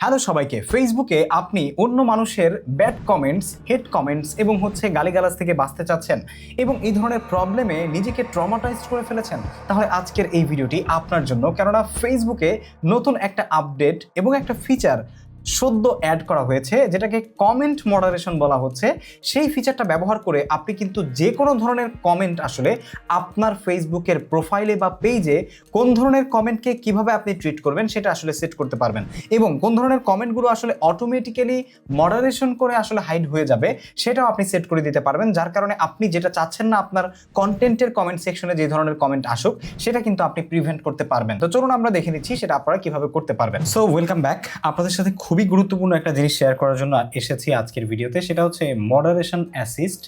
Hello সবাইকে। ফেসবুকে আপনি অন্য মানুষের ব্যাড কমেন্টস হেড কমেন্টস এবং হচ্ছে গালিগালাজ থেকে বাঁচতে চাচ্ছেন এবং এই ধরনের প্রবলেমে নিজেকে ট্রমাটাইজড করে ফেলেছেন, তাহলে আজকের এই ভিডিওটি আপনার জন্য। কেননা ফেসবুকে নতুন একটা আপডেট এবং একটা ফিচার সদ্য অ্যাড করা হয়েছে, যেটাকে কমেন্ট মডারেশন বলা হচ্ছে। সেই ফিচারটা ব্যবহার করে আপনি কিন্তু যে কোনো ধরনের কমেন্ট আসলে আপনার ফেসবুকের প্রোফাইলে বা পেজে কোন ধরনের কমেন্টকে কীভাবে আপনি ট্রিট করবেন সেটা আসলে সেট করতে পারবেন। এবং কোন ধরনের কমেন্টগুলো আসলে অটোমেটিক্যালি মডারেশন করে আসলে হাইড হয়ে যাবে, সেটাও আপনি সেট করে দিতে পারবেন। যার কারণে আপনি যেটা চাচ্ছেন না আপনার কন্টেন্টের কমেন্ট সেকশনে যে ধরনের কমেন্ট আসুক, সেটা কিন্তু আপনি প্রিভেন্ট করতে পারবেন। তো চলুন আমরা দেখে নিচ্ছি সেটা আপনারা কীভাবে করতে পারবেন। সো ওয়েলকাম ব্যাক আপনাদের সাথে খুবই গুরুত্বপূর্ণ একটা জিনিস শেয়ার করার জন্য এসেছি আজকের ভিডিওতে, সেটা হচ্ছে মডারেশন অ্যাসিস্ট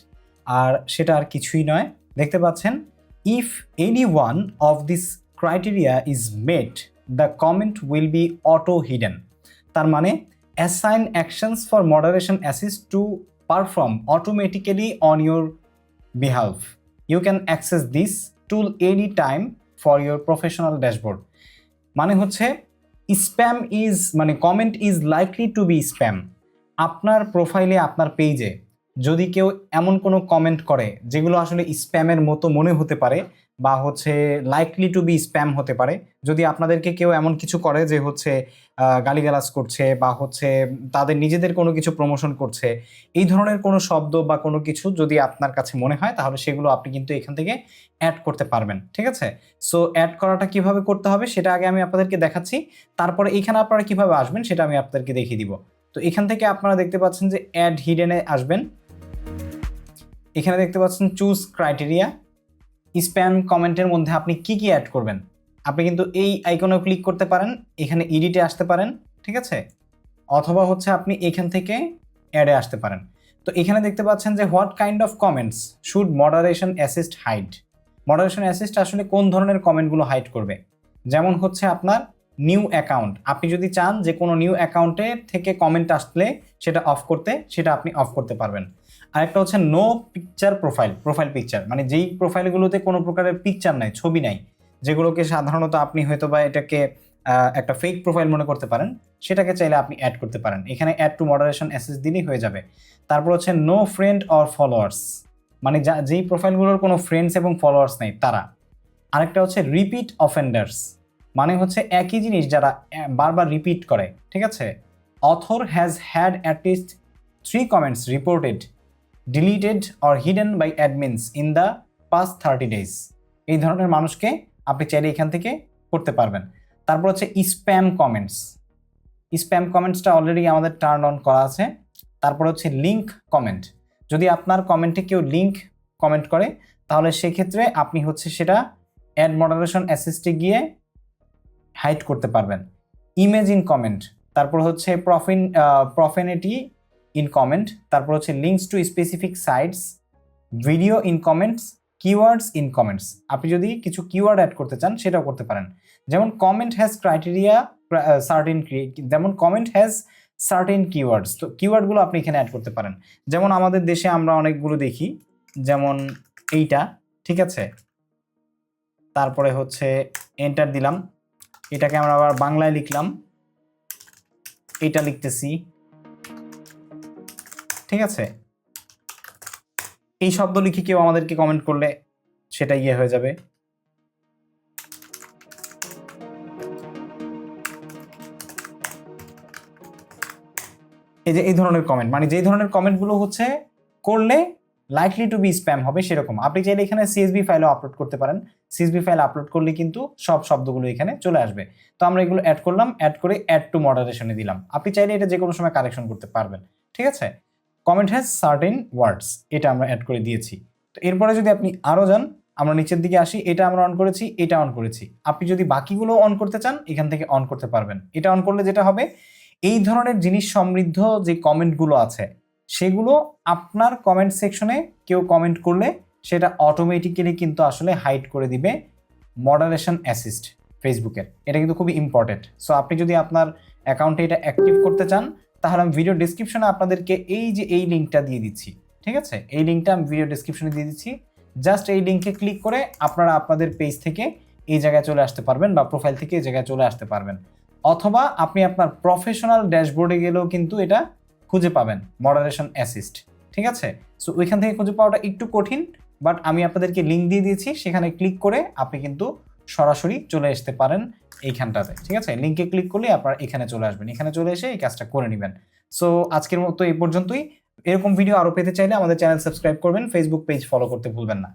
আর সেটা আর কিছুই নয়। দেখতে পাচ্ছেন if any one of this criteria is met the comment will be auto hidden তার মানে assign actions for moderation assist to perform automatically on your behalf you can access this tool any time for your professional dashboard মানে হচ্ছে spam is মানে comment is likely to be spam আপনার প্রোফাইলে আপনার পেজে যদি কেউ এমন কোনো কমেন্ট করে, যেগুলো আসলে স্প্যামের মতো মনে হতে পারে বা হচ্ছে লাইকলি টু বি স্প্যাম হতে পারে, যদি আপনাদেরকে কেউ এমন কিছু করে যে হচ্ছে গালিগালাজ করছে বা হচ্ছে তাদের নিজেদের কোনো কিছু প্রমোশন করছে, এই ধরনের কোনো শব্দ বা কোনো কিছু যদি আপনার কাছে মনে হয়, তাহলে সেগুলো আপনি কিন্তু এখান থেকে অ্যাড করতে পারবেন, ঠিক আছে? সো অ্যাড করাটা কীভাবে করতে হবে সেটা আগে আমি আপনাদেরকে দেখাচ্ছি, তারপরে এখানে আপনারা কীভাবে আসবেন সেটা আমি আপনাদেরকে দেখিয়ে দিব। তো এখান থেকে আপনারা দেখতে পাচ্ছেন যে অ্যাড হিডেনে আসবেন। এখানে দেখতে পাচ্ছেন চুজ ক্রাইটেরিয়া স্প্যাম কমেন্টের মধ্যে আপনি কি কি অ্যাড করবেন? আপনি কিন্তু এই আইকনেও ক্লিক করতে পারেন, এখানে এডিটে আসতে পারেন, ঠিক আছে? অথবা হচ্ছে আপনি এখান থেকে অ্যাডে আসতে পারেন। তো এখানে দেখতে পাচ্ছেন যে what kind of comments should moderation assist hide moderation assist আসলে কোন ধরনের কমেন্টগুলো হাইড করবে? যেমন হচ্ছে আপনার নিউ অ্যাকাউন্ট আপনি যদি চান যে কোনো নিউ অ্যাকাউন্টে থেকে কমেন্ট আসলে সেটা অফ করতে, সেটা আপনি অফ করতে পারবেন। আরেকটা হচ্ছে no picture profile profile picture মানে যেই প্রোফাইলগুলোতে কোনো প্রকারের পিকচার নাই, ছবি নাই, যেগুলোকে সাধারণত আপনি হয়তো বা এটাকে একটা ফেক প্রোফাইল মনে করতে পারেন, সেটাকে চাইলে আপনি অ্যাড করতে পারেন। এখানে অ্যাড টু মডারেশন অ্যাসেস দিলেই হয়ে যাবে। তারপর হচ্ছে নো ফ্রেন্ড অর ফলোয়ার্স মানে যা, যেই প্রোফাইলগুলোর কোনো ফ্রেন্ডস এবং ফলোয়ার্স নেই, তারা। আরেকটা হচ্ছে রিপিট অফেন্ডার্স মানে হচ্ছে একই জিনিস যারা বারবার রিপিট করে, ঠিক আছে? Author has had at least three comments reported deleted or hidden by admins in the past thirty days এই ধরনের মানুষকে আপনি চাইলে এখান থেকে করতে পারবেন। তারপর হচ্ছে স্প্যাম কমেন্টস স্প্যাম কমেন্টসটা অলরেডি আমাদের টার্ন অন করা আছে। তারপর হচ্ছে লিঙ্ক কমেন্ট যদি আপনার কমেন্টে কেউ লিঙ্ক কমেন্ট করে, তাহলে সেক্ষেত্রে আপনি হচ্ছে সেটা অ্যাড মডারেশন অ্যাসিস্টে গিয়ে হাইড করতে পারবেন। ইমেজ ইন কমেন্ট তারপর হচ্ছে প্রফিন প্রফেনিটি ইন কমেন্ট তারপর হচ্ছে links to specific sites video in comments keywords in comments আপনি যদি কিছু কিওয়ার্ড অ্যাড করতে চান, সেটাও করতে পারেন। যেমন কমেন্ট হ্যাজ ক্রাইটেরিয়া সার্টেন যেমন কমেন্ট হ্যাজ সার্টেন কিওয়ার্ডস তো কিওয়ার্ডগুলো আপনি এখানে অ্যাড করতে পারেন। যেমন আমাদের দেশে আমরা অনেকগুলো দেখি, যেমন এইটা, ঠিক আছে? তারপরে হচ্ছে এন্টার দিলাম। এটাকে আমরা আবার বাংলায় লিখলাম। এটা লিখতেছি। ঠিক আছে? এই শব্দ লিখে কেউ আমাদেরকে কমেন্ট করলে সেটা ইয়ে হয়ে যাবে। এই যে এই ধরনের কমেন্ট মানে যেই ধরনের কমেন্টগুলো হচ্ছে, করলে লাইকলি টু বি স্প্যাম হবে সেরকম। আপনি চাইলে এখানে সিএসবি ফাইলও আপলোড করতে পারেন। সিএসবি ফাইল আপলোড করলে কিন্তু সব শব্দগুলো এখানে চলে আসবে। তো আমরা এগুলো অ্যাড করলাম অ্যাড করে অ্যাড টু মডারেশনে দিলাম। আপনি চাইলে এটা যে কোনো সময় কারেকশন করতে পারবেন। ঠিক আছে? কমেন্ট হ্যাজ সার্টেন ওয়ার্ডস এটা আমরা অ্যাড করে দিয়েছি। তো এরপরে যদি আপনি আরও যান, আমরা নিচের দিকে আসি, এটা আমরা অন করেছি, এটা অন করেছি। আপনি যদি বাকিগুলো অন করতে চান, এখান থেকে অন করতে পারবেন। এটা অন করলে যেটা হবে, এই ধরনের জিনিস সমৃদ্ধ যে কমেন্টগুলো আছে, সেগুলো আপনার কমেন্ট সেকশনে কেউ কমেন্ট করলে সেটা অটোমেটিক্যালি কিন্তু আসলে হাইড করে দিবে মডারেশন অ্যাসিস্ট ফেসবুকের এটা কিন্তু খুবই ইম্পর্টেন্ট সো আপনি যদি আপনার অ্যাকাউন্টে এটা অ্যাক্টিভ করতে চান তাহলে আমি ভিডিও ডিসক্রিপশনে আপনাদেরকে এই যে এই লিঙ্কটা দিয়ে দিচ্ছি, ঠিক আছে? এই লিঙ্কটা আমি ভিডিও ডিসক্রিপশনে দিয়ে দিচ্ছি। জাস্ট এই লিঙ্কে ক্লিক করে আপনারা আপনাদের পেজ থেকে এই জায়গায় চলে আসতে পারবেন বা প্রোফাইল থেকে এই জায়গায় চলে আসতে পারবেন। অথবা আপনি আপনার প্রফেশনাল ড্যাশবোর্ডে গেলেও কিন্তু এটা খুঁজে পাবেন মডারেশন অ্যাসিস্ট ঠিক আছে? সো ওইখান থেকে খুঁজে পাওয়াটা একটু কঠিন বাট আমি আপনাদেরকে লিঙ্ক দিয়ে দিয়েছি, সেখানে ক্লিক করে আপনি কিন্তু সরাসরি চলে আসতে পারেন এইখানটাতে, ঠিক আছে? লিঙ্কে ক্লিক করলে আপনার এখানে চলে আসবেন। এখানে চলে এসে এই কাজটা করে নেবেন। সো আজকের মতো এই পর্যন্তই। এরকম ভিডিও আরও পেতে চাইলে আমাদের চ্যানেল সাবস্ক্রাইব করবেন ফেসবুক পেজ ফলো করতে ভুলবেন না।